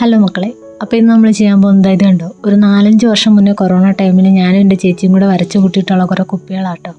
Hello മക്കളെ അപ്പോൾ ഇന്ന് നമ്മൾ ചെയ്യാൻ പോകുന്നത് ഇത് കണ്ടോ? ഒരു നാലഞ്ച് വർഷം മുന്നേ കൊറോണ ടൈമിൽ ഞാനും എന്റെ ചേച്ചിയും കൂടെ വരച്ച് കൂട്ടിയിട്ടുള്ള കുറേ കുപ്പികളാട്ടോ.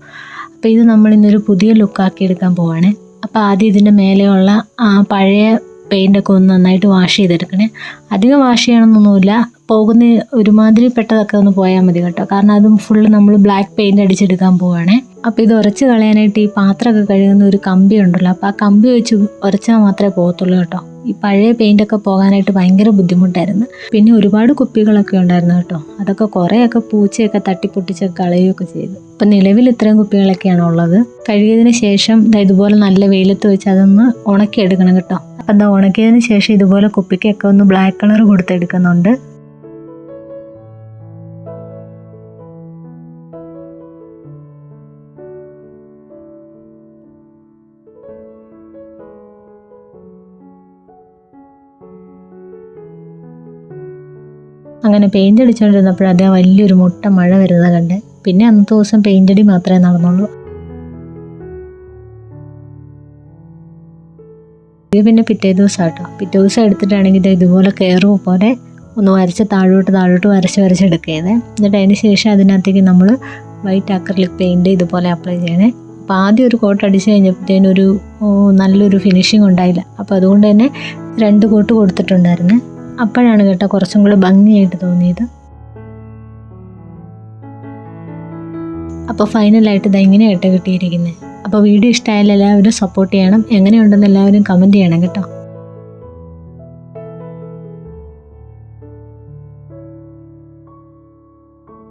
അപ്പോൾ ഇത് നമ്മൾ ഇന്നൊരു പുതിയ ലുക്കാക്കി എടുക്കാൻ പോവാണ്. അപ്പോൾ ആദ്യം ഇതിന്റെ മേലെയുള്ള ആ പഴയ പെയിന്റൊക്കെ ഒന്ന് നന്നായിട്ട് വാഷ് ചെയ്തെടുക്കണേ. അധികം വാഷ് ചെയ്യണമെന്നൊന്നുമില്ല പോകുന്ന ഒരുമാതിരി പെട്ടതൊക്കെ ഒന്ന് പോയാൽ മതി കേട്ടോ. കാരണം അതും ഫുള്ള് നമ്മൾ ബ്ലാക്ക് പെയിന്റ് അടിച്ചെടുക്കാൻ പോവാണേ. അപ്പോൾ ഇത് ഉരച്ച് കളയാനായിട്ട് ഈ പാത്രമൊക്കെ കഴുകുന്ന ഒരു കമ്പി ഉണ്ടല്ലോ അപ്പോൾ ആ കമ്പി വെച്ച് ഉരച്ചാൽ മാത്രമേ പോകത്തുള്ളൂ കേട്ടോ. ഈ പഴയ പെയിന്റൊക്കെ പോകാനായിട്ട് ഭയങ്കര ബുദ്ധിമുട്ടായിരുന്നു. പിന്നെ ഒരുപാട് കുപ്പികളൊക്കെ ഉണ്ടായിരുന്നു കേട്ടോ. അതൊക്കെ കുറേയൊക്കെ പൂച്ചയൊക്കെ തട്ടിപ്പൊട്ടിച്ചൊക്കെ കളയുകയൊക്കെ ചെയ്തു. അപ്പം നിലവിൽ ഇത്രയും കുപ്പികളൊക്കെയാണ് ഉള്ളത്. കഴുകിയതിന് ശേഷം ഇതുപോലെ നല്ല വെയിലത്ത് വെച്ച് അതൊന്ന് ഉണക്കിയെടുക്കണം കേട്ടോ. അപ്പം എന്താ ഉണക്കിയതിന് ശേഷം ഇതുപോലെ കുപ്പിക്കൊക്കെ ഒന്ന് ബ്ലാക്ക് കളർ കൊടുത്തെടുക്കുന്നുണ്ട്. അങ്ങനെ പെയിന്റ് അടിച്ചുകൊണ്ടിരുന്നപ്പോൾ അദ്ദേഹം വലിയൊരു മുട്ട മഴ വരുന്നത് കണ്ട് പിന്നെ അന്നത്തെ ദിവസം അടി മാത്രമേ നടന്നുള്ളൂ. ഇത് പിന്നെ പിറ്റേ ദിവസം കേട്ടോ പിറ്റേ ദിവസം എടുത്തിട്ടാണെങ്കിൽ ഇത് ഇതുപോലെ കയറും പോലെ ഒന്ന് വരച്ച് താഴോട്ട് താഴോട്ട് വരച്ച് വരച്ച് എടുക്കുകയാണ്. എന്നിട്ട് അതിന് ശേഷം അതിനകത്തേക്ക് നമ്മൾ വൈറ്റ് അക്രലിക് പെയിന്റ് ഇതുപോലെ അപ്ലൈ ചെയ്യണേ. അപ്പോൾ ആദ്യം ഒരു കോട്ട് അടിച്ച് കഴിഞ്ഞപ്പോഴത്തേനും ഒരു നല്ലൊരു ഫിനിഷിംഗ് ഉണ്ടായില്ല. അപ്പോൾ അതുകൊണ്ട് തന്നെ രണ്ട് കോട്ട് കൊടുത്തിട്ടുണ്ടായിരുന്നു. അപ്പോഴാണ് കേട്ടോ കുറച്ചും കൂടെ ഭംഗിയായിട്ട് തോന്നിയത്. അപ്പോൾ ഫൈനലായിട്ട് ഇത് കേട്ടോ കിട്ടിയിരിക്കുന്നത് അപ്പോൾ വീഡിയോ ഇഷ്ടമായാലും എല്ലാവരും സപ്പോർട്ട് ചെയ്യണം. എങ്ങനെയുണ്ടെന്ന് എല്ലാവരും കമന്റ് ചെയ്യണം കേട്ടോ.